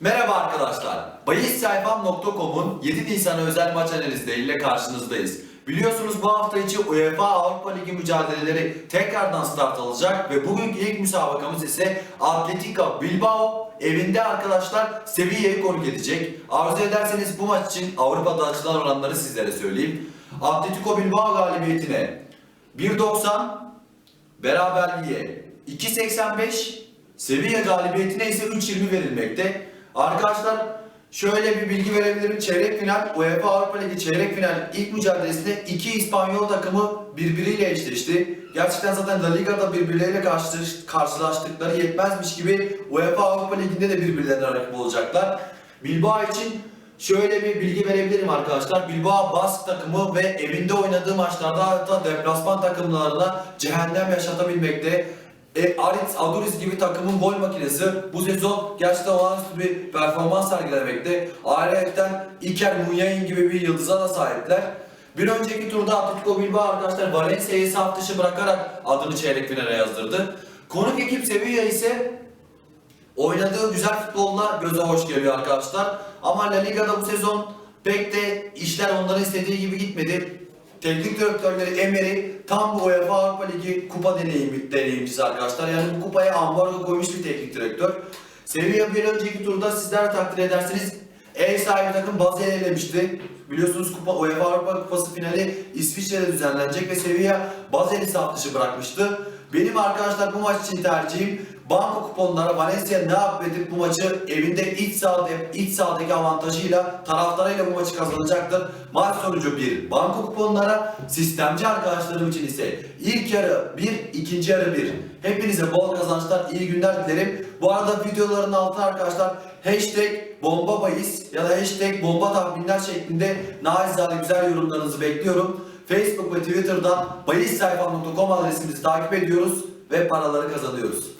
Merhaba arkadaşlar. Bayissayfam.com'un 7 Nisan özel maç analizleriyle karşınızdayız. Biliyorsunuz bu hafta içi UEFA Avrupa Ligi mücadeleleri tekrardan start alacak ve bugünkü ilk müsabakamız ise Atletico Bilbao evinde arkadaşlar Sevilla'yı konuk edecek. Arzu ederseniz bu maç için Avrupa'da açılan oranları sizlere söyleyeyim. Atletico Bilbao galibiyetine 1.90 beraberliğe 2.85 Sevilla galibiyetine ise 3.20 verilmekte. Arkadaşlar şöyle bir bilgi verebilirim. Çeyrek final UEFA Avrupa Ligi çeyrek final ilk mücadelesinde iki İspanyol takımı birbiriyle eşleşti. Gerçekten zaten La Liga'da birbirleriyle karşı- karşılaştıkları yetmezmiş gibi UEFA Avrupa Ligi'nde de birbirlerine rakip olacaklar. Bilbao için Şöyle bir bilgi verebilirim arkadaşlar. Bilbao Bask takımı ve evinde oynadığı maçlarda hatta deplasman takımlarına cehennem yaşatabilmekte. E, Aritz Aduriz gibi takımın gol makinesi bu sezon gerçekten olağanüstü bir performans sergilemekte. Ayrıca Iker Munyain gibi bir yıldıza da sahipler. Bir önceki turda Atletico Bilbao arkadaşlar Valencia'yı saf dışı bırakarak adını çeyrek finale yazdırdı. Konuk ekip Sevilla ise Oynadığı güzel futbolla göze hoş geliyor arkadaşlar. Ama La Liga'da bu sezon pek de işler onların istediği gibi gitmedi. Teknik direktörleri Emery tam bu UEFA Avrupa Ligi kupa deneyimi, deneyimcisi arkadaşlar. Yani bu kupaya ambargo koymuş bir teknik direktör. Sevilla bir önceki turda sizler takdir ederseniz ev sahibi takım Basel'i elemişti. Biliyorsunuz kupa UEFA Avrupa Kupası finali İsviçre'de düzenlenecek ve Sevilla Basel'i saf dışı bırakmıştı. Benim arkadaşlar bu maç için tercihim banko kuponlara Valencia ne yapıp edip bu maçı evinde iç sahada iç sahadaki avantajıyla taraftarıyla bu maçı kazanacaktır. Maç sonucu 1. Banko kuponlara sistemci arkadaşlarım için ise ilk yarı 1, ikinci yarı 1. Hepinize bol kazançlar, iyi günler dilerim. Bu arada videoların altına arkadaşlar hashtag bomba bahis ya da hashtag bomba tahminler şeklinde naizade güzel yorumlarınızı bekliyorum. Facebook ve Twitter'dan bayissayfam.com adresimizi takip ediyoruz ve paraları kazanıyoruz.